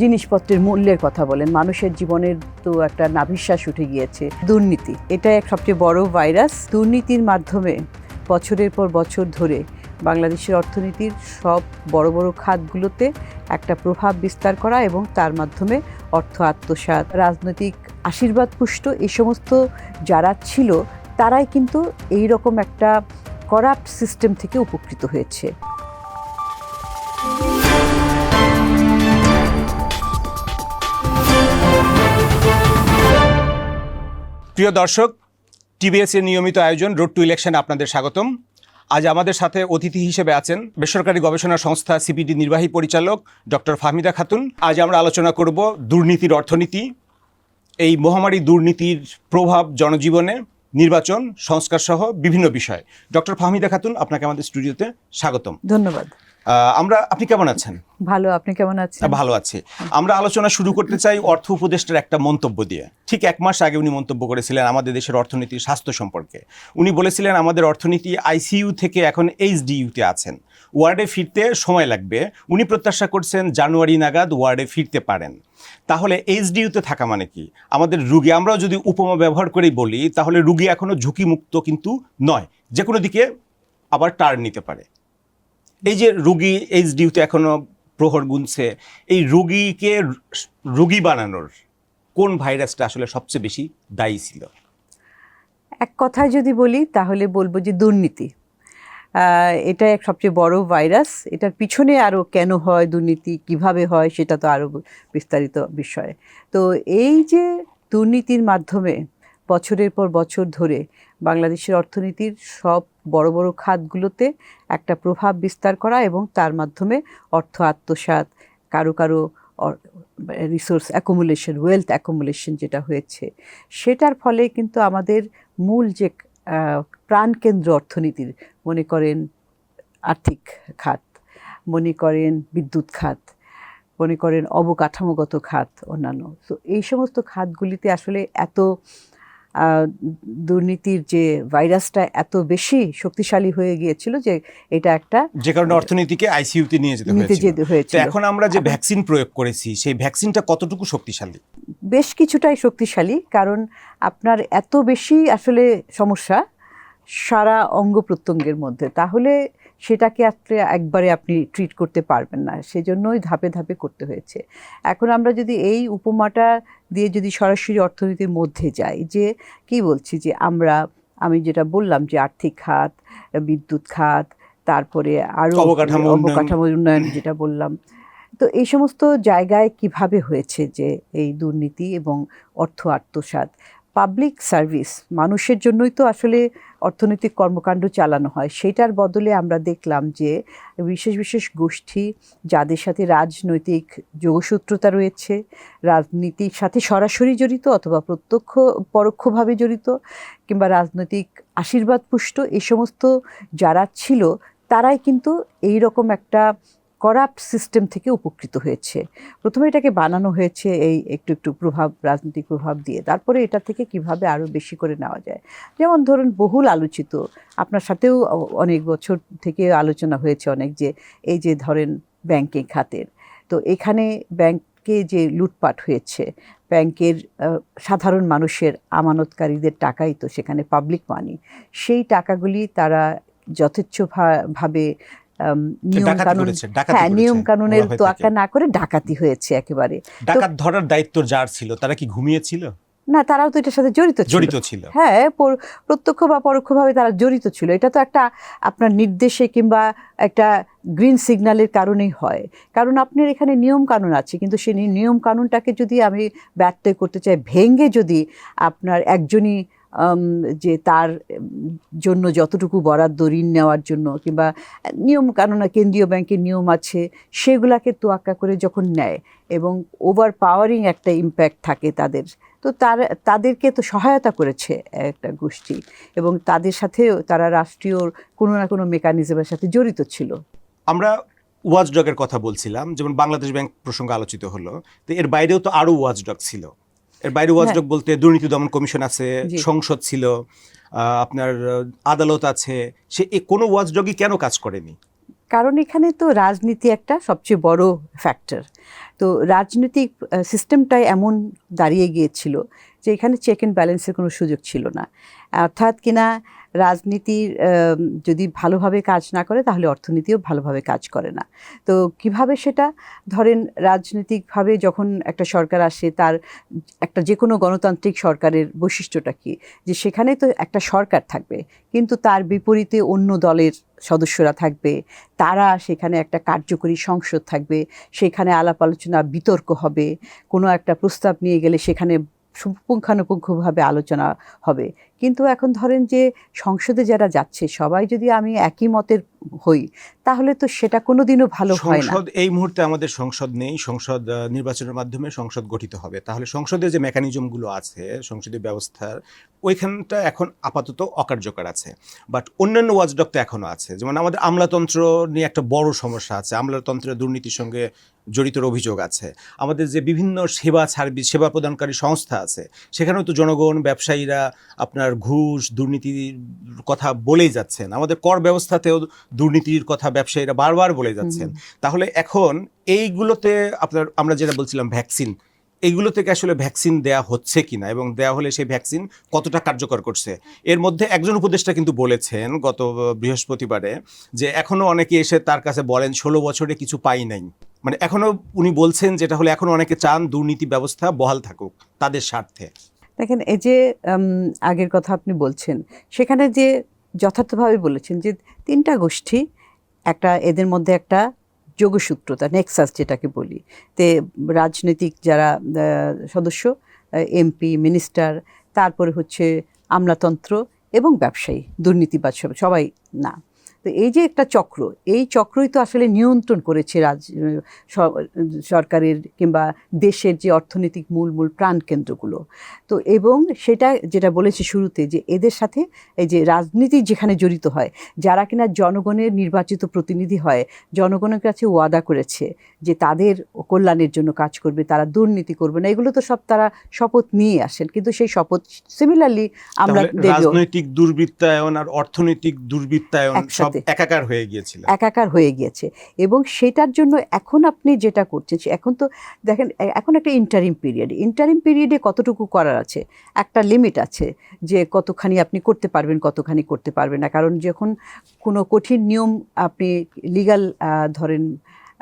জিনিসপত্রের মূল্যের কথা বলেন। মানুষের জীবনের তো একটা নাভিশ্বাস উঠে গিয়েছে। দুর্নীতি এটা এক সবচেয়ে বড় ভাইরাস। দুর্নীতির মাধ্যমে বছরের পর বছর ধরে বাংলাদেশের অর্থনীতির সব বড় বড় খাতগুলোতে একটা প্রভাব বিস্তার করা এবং তার মাধ্যমে অর্থ আত্মসাৎ, রাজনৈতিক আশীর্বাদ পুষ্ট এই সমস্ত যারা ছিল, তারাই কিন্তু এই রকম একটা করাপ্ট সিস্টেম থেকে উপকৃত হয়েছে। প্রিয় দর্শক টিবিএস এর নিয়মিত আয়োজন রোড টু ইলেকশন আপনাদের স্বাগতম। আজ আমাদের সাথে অতিথি হিসেবে আছেন বেসরকারি গবেষণা সংস্থা সিপিডি নির্বাহী পরিচালক ডক্টর ফাহমিদা খাতুন। আজ আমরা আলোচনা করব দুর্নীতির অর্থনীতি, এই মহামারী দুর্নীতির প্রভাব জনজীবনে, নির্বাচন সংস্কার সহ বিভিন্ন বিষয়। ডক্টর ফাহমিদা খাতুন, আপনাকে আমাদের স্টুডিওতে স্বাগতম। ধন্যবাদ। আমরা আপনি কেমন আছেন? ভালো আপনি কেমন আছেন? ভালো আছি। আমরা আলোচনা শুরু করতে চাই অর্থ উপদেষ্টার একটা মন্তব্য দিয়ে। ঠিক এক মাস আগে উনি মন্তব্য করেছিলেন আমাদের দেশের অর্থনীতির স্বাস্থ্য সম্পর্কে। উনি বলেছিলেন আমাদের অর্থনীতি আইসিইউ থেকে এখন এইচডিইউতে আছেন। ওয়ার্ডে ফিরতে সময় লাগবে। উনি প্রত্যাশা করছেন জানুয়ারি নাগাদ ওয়ার্ডে ফিরতে পারেন। তাহলে এইচডিইউতে থাকা মানে কি? আমাদের রুগী আমরাও যদি উপমা ব্যবহার করেই বলি তাহলে রুগী এখনও ঝুঁকিমুক্ত কিন্তু নয়। যে কোনো দিকে আবার টার্ন নিতে পারে। এই যে রুগী এইচডিউতে এখনও প্রহর গুনছে, এই রুগীকে রুগী বানানোর কোন ভাইরাসটা আসলে সবচেয়ে বেশি দায়ী ছিল? এক কথায় যদি বলি, তাহলে বলব যে দুর্নীতি। এটা এক সবচেয়ে বড় ভাইরাস। এটার পিছনে আরও কেন হয়, দুর্নীতি কীভাবে হয়, সেটা তো আরও বিস্তারিত বিষয়। তো এই যে দুর্নীতির মাধ্যমে বছরের পর বছর ধরে বাংলাদেশের অর্থনীতির সব বড় বড় খাতগুলোতে একটা প্রভাব বিস্তার করা এবং তার মাধ্যমে অর্থ আত্মসাৎ, কারও কারও রিসোর্স অ্যাকুমুলেশন ওয়েলথ অ্যাকুমুলেশন যেটা হয়েছে, সেটার ফলে কিন্তু আমাদের মূল যে প্রাণকেন্দ্র অর্থনীতির, মনে করেন আর্থিক খাত, মনে করেন বিদ্যুৎ খাত, মনে করেন অবকাঠামোগত খাত অন্যান্য। তো এই সমস্ত খাতগুলিতে আসলে এত দুর্নীতির যে ভাইরাসটা এত বেশি শক্তিশালী হয়ে গিয়েছিল যে এটা একটা যে কারণে অর্থনীতিকে আইসিইউতে নিয়ে যেতে যেতে তো এখন আমরা যে ভ্যাকসিন প্রয়োগ করেছি সেই ভ্যাকসিনটা কতটুকু শক্তিশালী? বেশ কিছুটাই শক্তিশালী কারণ আপনার এত বেশি আসলে সমস্যা সারা অঙ্গ প্রত্যঙ্গের মধ্যে। তাহলে সেটাকে আসলে একবারে আপনি ট্রিট করতে পারবেন না সেজন্যই ধাপে ধাপে করতে হয়েছে এখন আমরা যদি এই উপমাটা দিয়ে যদি সরাসরি অর্থনীতির মধ্যে যাই যে কি বলছি যে আমরা আমি যেটা বললাম যে আর্থিক খাত বিদ্যুৎ খাত তারপরে আরও অবকাঠামো উন্নয়ন। উন্নয়ন যেটা বললাম তো এই সমস্ত জায়গায় কীভাবে হয়েছে যে এই দুর্নীতি এবং অর্থ আত্মসাৎ পাবলিক সার্ভিস মানুষের জন্যই তো আসলে অর্থনৈতিক কর্মকাণ্ড চালানো হয়। সেটার বদলে আমরা দেখলাম যে বিশেষ বিশেষ গোষ্ঠী যাদের সাথে রাজনৈতিক যোগসূত্রতা রয়েছে, রাজনীতির সাথে সরাসরি জড়িত অথবা প্রত্যক্ষ, পরোক্ষভাবে জড়িত কিংবা রাজনৈতিক আশীর্বাদ পুষ্ট এই সমস্ত যারা ছিল, তারাই কিন্তু এই রকম একটা করাপ্ট সিস্টেম থেকে উপকৃত হয়েছে। প্রথমে এটাকে বানানো হয়েছে এই একটু একটু প্রভাব, রাজনৈতিক প্রভাব দিয়ে। তারপরে এটা থেকে কীভাবে আরও বেশি করে নেওয়া যায়? যেমন ধরুন, বহুল আলোচিত। আপনার সাথেও অনেক বছর থেকে আলোচনা হয়েছে অনেক যে, এই যে ধরেন ব্যাংকিং খাতের। তো এখানে ব্যাংকে যে লুটপাট হয়েছে, ব্যাংকের সাধারণ মানুষের আমানতকারীদের টাকাই তো সেখানে পাবলিক মানি সেই টাকাগুলি তারা যথেচ্ছভাবে নিয়ম কানুন হ্যাঁ নিয়ম কানুনের তোয়াক্কা না করে ডাকাতি হয়েছে একেবারে। ডাকাত ধরার দায়িত্ব যার ছিল তারা কি ঘুমিয়েছিল? না তারাও তো এটার সাথে জড়িত ছিল। জড়িত ছিল। হ্যাঁ প্রত্যক্ষ বা পরোক্ষভাবে তারা জড়িত ছিল। এটা তো একটা আপনার নির্দেশে কিংবা একটা গ্রিন সিগন্যালের কারণেই হয়। কারণ আপনার এখানে নিয়ম কানুন আছে কিন্তু সেই নিয়ম কানুনটাকে যদি আমি ব্যত্যয় করতে চাই ভেঙ্গে যদি আপনার একজনই যে তার জন্য যতটুকু বরাদ্দ ঋণ নেওয়ার জন্য কিংবা নিয়ম, কানুন কেন্দ্রীয় ব্যাংকের নিয়ম আছে, সেগুলাকে তোয়াক্কা করে যখন নেয় এবং ওভার পাওয়ারিং একটা ইম্প্যাক্ট থাকে তাদের, তো তার, তাদেরকে তো সহায়তা করেছে একটা গোষ্ঠী এবং তাদের সাথেও তারা রাষ্ট্রীয় কোনো না কোনো মেকানিজমের সাথে জড়িত ছিল। আমরা ওয়াচডগের কথা বলছিলাম, যেমন বাংলাদেশ ব্যাংক প্রসঙ্গ আলোচিত হলো, তো এর বাইরেও তো আরও ওয়াচডগ ছিল। এর বাইরে ওয়াচডগ বলতে দুর্নীতি দমন কমিশন আছে সংসদ ছিল আপনার আদালত আছে। সে কোনো ওয়াচডগই কেন কাজ করেনি? কারণ এখানে তো রাজনীতি একটা সবচেয়ে বড় ফ্যাক্টর তো রাজনৈতিক সিস্টেমটাই এমন দাঁড়িয়ে গিয়েছিল যে এখানে চেক অ্যান্ড ব্যালেন্সের কোনো সুযোগ ছিল না। অর্থাৎ কিনা রাজনীতির যদি ভালোভাবে কাজ না করে তাহলে অর্থনীতিও ভালোভাবে কাজ করে না। তো কীভাবে সেটা? ধরেন রাজনৈতিকভাবে যখন একটা সরকার আসে তার একটা যে কোনো গণতান্ত্রিক সরকারের বৈশিষ্ট্যটা কি? যে সেখানে তো একটা সরকার থাকবে, কিন্তু তার বিপরীতে অন্য দলের সদস্যরা থাকবে, তারা সেখানে একটা কার্যকরী সংসদ থাকবে, সেখানে আলাপ আলোচনা বিতর্ক হবে, কোনো একটা প্রস্তাব নিয়ে গেলে সেখানে পুঙ্খানুপুঙ্খভাবে আলোচনা হবে। কিন্তু এখন ধরেন যে সংসদে যারা যাচ্ছে, সবাই যদি আমি একই মতের হই, তাহলে তো সেটা কোনো দিনও ভালো হয় না। সংসদ, এই মুহূর্তে আমাদের সংসদ নেই, সংসদ নির্বাচনের মাধ্যমে সংসদ গঠিত হবে। তাহলে সংসদের যে মেকানিজমগুলো আছে, সংসদীয় ব্যবস্থার, ওইখানটা এখন আপাতত অকার্যকর আছে। বাট অন্যান্য ওয়াচডক তো এখনও আছে। যেমন আমাদের আমলাতন্ত্র নিয়ে একটা বড় সমস্যা আছে। আমলাতন্ত্রের দুর্নীতির সঙ্গে জড়িতর অভিযোগ আছে। আমাদের যে বিভিন্ন সেবা সার্ভিস সেবা প্রদানকারী সংস্থা আছে, সেখানেও তো জনগণ, ব্যবসায়ীরা আপনার ঘুষ দুর্নীতির কথা বলেই যাচ্ছেন। আমাদের কর ব্যবস্থাতেও দুর্নীতির কথা ব্যবসায়ীরা বারবার বলে যাচ্ছেন। তাহলে এখন এইগুলোতে আপনার আমরা যেটা বলছিলাম ভ্যাকসিন এইগুলো থেকে আসলে ভ্যাকসিন দেয়া হচ্ছে কিনা এবং দেয়া হলে সেই ভ্যাকসিন কতটা কার্যকর করছে? এর মধ্যে একজন উপদেষ্টা কিন্তু বলেছেন গত বৃহস্পতিবারে যে এখনও অনেকে এসে তার কাছে বলেন ষোলো বছরে কিছু পাই নাই। মানে এখনও উনি বলছেন যেটা হলে এখনও অনেকে চান দুর্নীতি ব্যবস্থা বহাল থাকুক তাদের স্বার্থে। দেখেন, এই যে আগের কথা আপনি বলছেন, সেখানে যে যথার্থভাবে বলেছেন যে তিনটা গোষ্ঠী, একটা এদের মধ্যে একটা যোগসূত্রতা নেক্সাস যেটাকে বলি, তে রাজনৈতিক যারা সদস্য এমপি, মিনিস্টার, তারপরে হচ্ছে আমলাতন্ত্র এবং ব্যবসায়ী দুর্নীতিবাদ সব সবাই না। তো এই যে একটা চক্র এই চক্রই তো আসলে নিয়ন্ত্রণ করেছে রাজ সরকারের কিংবা দেশের যে অর্থনৈতিক মূল মূল প্রাণকেন্দ্রগুলো তো এবং সেটা যেটা বলেছি শুরুতে যে এদের সাথে এই যে রাজনীতি যেখানে জড়িত হয় যারা কিনা জনগণের নির্বাচিত প্রতিনিধি হয় জনগণের কাছে ওয়াদা করেছে যে তাদের কল্যাণের জন্য কাজ করবে তারা দুর্নীতি করবে না এগুলো তো সব তারা শপথ নিয়ে আসেন। কিন্তু সেই শপথ সিমিলারলি আমরা রাজনৈতিক দুর্বৃত্তায়ন আর অর্থনৈতিক দুর্বৃত্তায়ন সব একসাথে। একাকার হয়ে গিয়েছিল। একাকার হয়ে গিয়েছে। এবং সেটার জন্য এখন আপনি যেটা করছেন এখন তো দেখেন এখন একটা ইন্টারিম পিরিয়ড ইন্টারিম পিরিয়ডে কতটুকু করার আছে? একটা লিমিট আছে যে কতখানি আপনি করতে পারবেন কতখানি করতে পারবেন না। কারণ যখন কোনো কঠিন নিয়ম আপনি লিগাল ধরেন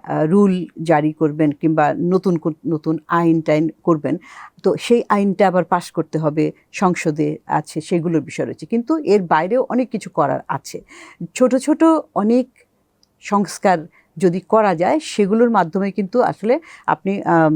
রুল জারি করবেন কিংবা নতুন নতুন আইন টাইন করবেন। তো সেই আইনটা আবার পাশ করতে হবে, সংসদে আছে, সেগুলোর বিষয় রয়েছে। কিন্তু এর বাইরেও অনেক কিছু করার আছে। ছোট ছোট অনেক সংস্কার যদি করা যায়, সেগুলোর মাধ্যমে কিন্তু আসলে আপনি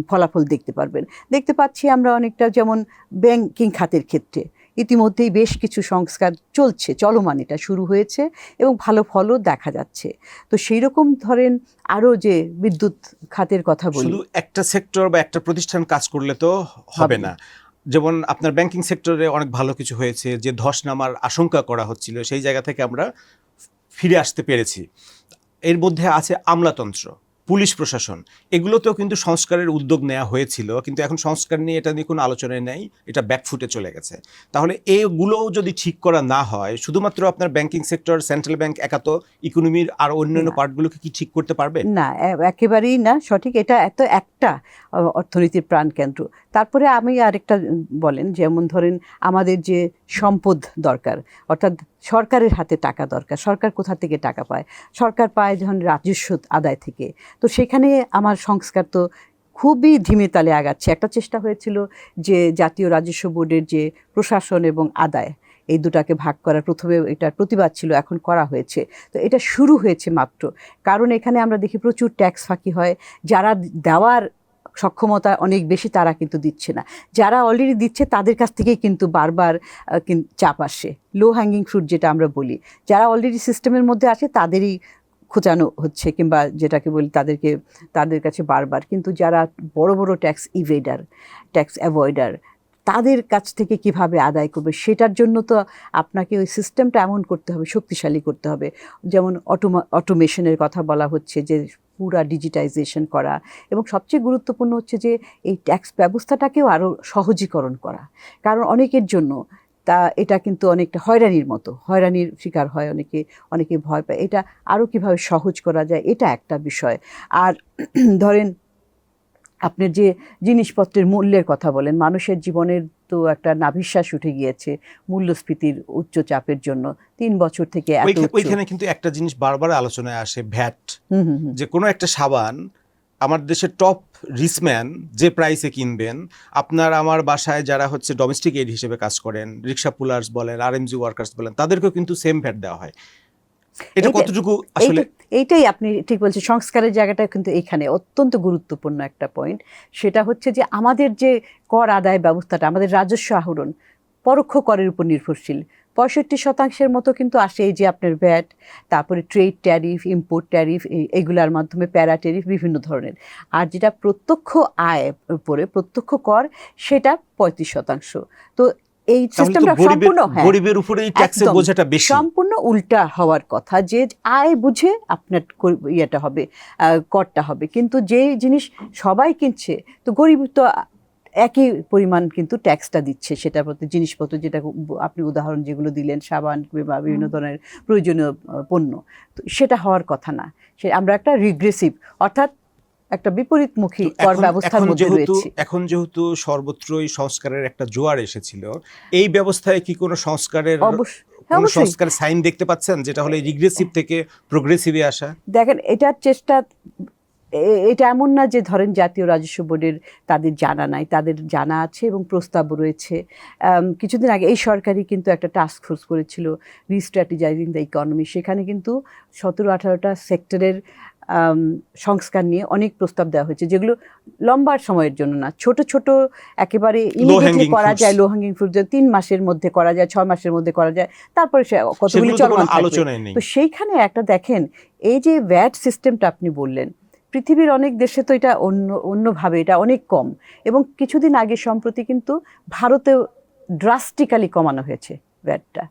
ফলাফল দেখতে পারবেন। দেখতে পাচ্ছি আমরা অনেকটা যেমন ব্যাংকিং খাতের ক্ষেত্রে। ইতিমধ্যেই বেশ কিছু সংস্কার চলছে চলমান এটা শুরু হয়েছে এবং ভালো ফলও দেখা যাচ্ছে। তো সেই রকম ধরেন আরও যে বিদ্যুৎ খাতের কথা বলি। শুধু একটা সেক্টর বা একটা প্রতিষ্ঠান কাজ করলে তো হবে হবে। না। যেমন আপনার ব্যাংকিং সেক্টরে অনেক ভালো কিছু হয়েছে যে ধস নামার আশঙ্কা করা হচ্ছিল সেই জায়গা থেকে আমরা ফিরে আসতে পেরেছি। এর মধ্যে আছে আমলাতন্ত্র। পুলিশ প্রশাসন। এগুলোতেও কিন্তু সংস্কারের উদ্যোগ নেওয়া হয়েছিল কিন্তু এখন সংস্কার নিয়ে এটা নিয়ে কোনো আলোচনায় নেই এটা ব্যাকফুটে চলে গেছে। তাহলে এগুলোও যদি ঠিক করা না হয় শুধুমাত্র আপনার ব্যাংকিং সেক্টর সেন্ট্রাল ব্যাংক একা তো ইকোনমির আর অন্যান্য। পার্টগুলোকে কি ঠিক করতে পারবে? না একেবারেই না সঠিক এটা এত একটা অর্থনীতির প্রাণকেন্দ্র। তারপরে আমি আরেকটা বলেন যেমন ধরেন আমাদের যে সম্পদ দরকার অর্থাৎ সরকারের হাতে টাকা দরকার, সরকার কোথা থেকে টাকা পায়? সরকার পায় যখন রাজস্ব আদায় থেকে। তো সেখানে আমার সংস্কার তো খুবই ধীমে তালে আগাচ্ছে। একটা চেষ্টা হয়েছিল যে জাতীয় রাজস্ব বোর্ডের যে প্রশাসন এবং আদায়, এই দুটাকে ভাগ করার। প্রথমে এটার প্রতিবাদ ছিল, এখন করা হয়েছে। তো এটা শুরু হয়েছে মাত্র। কারণ এখানে আমরা দেখি প্রচুর ট্যাক্স ফাঁকি হয়। যারা দেওয়ার সক্ষমতা অনেক বেশি তারা কিন্তু দিচ্ছে না। যারা অলরেডি দিচ্ছে, তাদের কাছ থেকেই কিন্তু বারবার চাপ আসে। লো হ্যাঙ্গিং ফ্রুট যেটা আমরা বলি। যারা অলরেডি সিস্টেমের মধ্যে আছে, তাদেরই খোঁচানো হচ্ছে কিংবা যেটাকে বলি তাদেরকে, তাদের কাছে বারবার। কিন্তু যারা বড় বড় ট্যাক্স ইভেডার ট্যাক্স অ্যাভয়েডার তাদের কাছ থেকে কীভাবে আদায় করবে, সেটার জন্য তো আপনাকে ওই সিস্টেমটা এমন করতে হবে, শক্তিশালী করতে হবে। যেমন অটোমা অটোমেশনের কথা বলা হচ্ছে যে পুরা ডিজিটাইজেশন করা এবং সবচেয়ে গুরুত্বপূর্ণ হচ্ছে যে এই ট্যাক্স ব্যবস্থাটাকেও আরও সহজীকরণ করা। কারণ অনেকের জন্য তা, এটা কিন্তু অনেকটা হয়রানির মতো, হয়রানির শিকার হয় অনেকে অনেকে ভয় পায়। এটা আরও কীভাবে সহজ করা যায়, এটা একটা বিষয়। আর ধরেন, আপনার যে জিনিসপত্রের মূল্যের কথা বলেন, মানুষের জীবনের তো একটা নাভিশ্বাস উঠে গিয়েছে মূল্যস্ফীতির উচ্চ চাপের জন্য। তিন বছর থেকে ওইখানে কিন্তু একটা জিনিস বারবার আলোচনায় আসে ভ্যাট। যে কোনো একটা সাবান আমার দেশের টপ রিসম্যান যে প্রাইসে কিনবেন আপনার আমার বাসায় যারা হচ্ছে ডোমেস্টিক এড হিসেবে কাজ করেন রিক্সা পুলার্স বলেন আরএমজি ওয়ার্কার্স বলেন তাদেরকেও কিন্তু সেম ভ্যাট দেওয়া হয়। এটা কতটুকু আসলে এইটাই আপনি ঠিক বলছেন, সংস্কারের জায়গাটা কিন্তু এখানে অত্যন্ত গুরুত্বপূর্ণ একটা পয়েন্ট সেটা হচ্ছে যে আমাদের যে কর আদায় ব্যবস্থাটা, আমাদের রাজস্ব আহরণ পরোক্ষ করের উপর নির্ভরশীল। পঁয়ষট্টি শতাংশের মতো কিন্তু আসে এই যে আপনার ভ্যাট তারপরে ট্রেড ট্যারিফ ইম্পোর্ট ট্যারিফ এগুলার মাধ্যমে প্যারা ট্যারিফ বিভিন্ন ধরনের। আর যেটা প্রত্যক্ষ আয় উপরে, প্রত্যক্ষ কর, সেটা পঁয়ত্রিশ শতাংশ। তো এই সিস্টেমটা সম্পূর্ণ হ্যাঁ গরিবের উপরে এই ট্যাক্সের বোঝাটা বেশি। সম্পূর্ণ উল্টা হওয়ার কথা যে আয় বুঝে আপনার ইয়েটা হবে করটা হবে। কিন্তু যে জিনিস সবাই কিনছে তো গরিব তো একই পরিমাণ কিন্তু ট্যাক্সটা দিচ্ছে সেটার প্রতি জিনিসপত্র যেটা আপনি উদাহরণ যেগুলো দিলেন সাবান বা বিভিন্ন ধরনের প্রয়োজনীয় পণ্য তো সেটা হওয়ার কথা না। সে আমরা একটা রিগ্রেসিভ অর্থাৎ একটা বিপরীতমুখী কর ব্যবস্থার মধ্যে রয়েছে। এখন যেহেতু সর্বত্রই সংস্কারের একটা জোয়ার এসেছিল এই ব্যবস্থায় কি কোনো সংস্কারের হ্যাঁ, কোনো অবশ্যই। সাইন দেখতে পাচ্ছেন যেটা হলো রিগ্রেসিভ থেকে প্রোগ্রেসিভে আসা? দেখেন এটার চেষ্টা এটা এমন না যে ধরেন জাতীয় রাজস্ব বোর্ডের তাদের জানা নাই তাদের জানা আছে এবং প্রস্তাব রয়েছে। কিছুদিন আগে এই সরকারই কিন্তু একটা টাস্ক ফোর্স করেছিল রিস্ট্র্যাটেজাইজিং দ্য ইকোনমি সেখানে কিন্তু সতেরো আঠারোটা সেক্টরের সংস্কার নিয়ে অনেক প্রস্তাব দেওয়া হয়েছে যেগুলো লম্বা সময়ের জন্য না ছোট ছোট একেবারে ইমিডিয়েটলি করা যায় লো হ্যাঙ্গিং ফ্রুট তিন মাসের মধ্যে করা যায় ছয় মাসের মধ্যে করা যায় তারপরে সে কতগুলি চলমান তো সেইখানে একটা দেখেন এই যে ভ্যাট সিস্টেমটা আপনি বললেন পৃথিবীর অনেক দেশে তো এটা অন্য অন্যভাবে এটা অনেক কম এবং কিছুদিন আগে সম্প্রতি কিন্তু ভারতেও ড্রাস্টিক্যালি কমানো হয়েছে। ভ্যাটটা।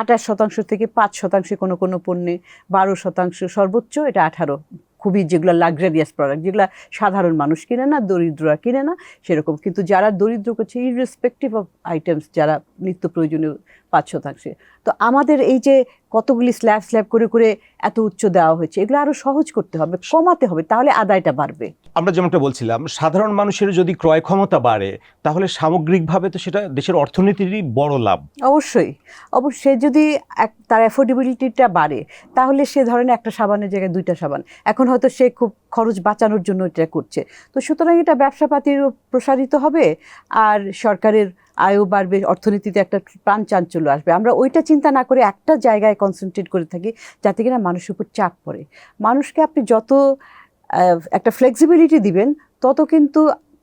আঠাশ শতাংশ থেকে পাঁচ শতাংশে কোনো কোনো পণ্যে বারো শতাংশ সর্বোচ্চ, এটা আঠারো। খুবই যেগুলো লাক্সারিয়াস প্রোডাক্ট যেগুলো সাধারণ মানুষ কিনে না, দরিদ্ররা কিনে না, সেরকম। কিন্তু যারা দরিদ্র করছে ইররেসপেক্টিভ অফ আইটেমস যারা নিত্য প্রয়োজনীয় পাঁচ শতাংশে। তো আমাদের এই যে কতগুলি স্ল্যাব স্ল্যাব করে করে এত উচ্চ দেওয়া হয়েছে এগুলো আরও সহজ করতে হবে কমাতে হবে তাহলে আদায়টা বাড়বে। আমরা যেমনটা বলছিলাম সাধারণ মানুষের যদি ক্রয় ক্ষমতা বাড়ে তাহলে সামগ্রিকভাবে তো সেটা দেশের অর্থনীতিরই বড় লাভ। অবশ্যই অবশ্যই যদি তার অ্যাফোর্ডেবিলিটিটা বাড়ে তাহলে সে ধরেন একটা সাবানের জায়গায় দুইটা সাবান এখন হয়তো সে খুব খরচ বাঁচানোর জন্য এটা করছে। তো সুতরাং এটা ব্যবসাপাতিরও প্রসারিত হবে আর সরকারের আয়ও বাড়বে অর্থনীতিতে একটা প্রাণ চাঞ্চল্য আসবে। আমরা ওইটা চিন্তা না করে একটা জায়গায় কনসেন্ট্রেট করে থাকি যাতে কিনা মানুষের উপর চাপ পড়ে। মানুষকে আপনি যত একটা ফ্লেক্সিবিলিটি দিবেন তত কিন্তু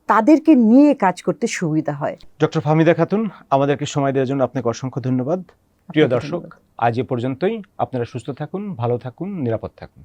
তাদেরকে নিয়ে কাজ করতে সুবিধা হয়। ডক্টর ফাহমিদা খাতুন আমাদেরকে সময় দেওয়ার জন্য আপনাকে অসংখ্য ধন্যবাদ। প্রিয় দর্শক আজ এ পর্যন্তই। আপনারা সুস্থ থাকুন ভালো থাকুন নিরাপদ থাকুন।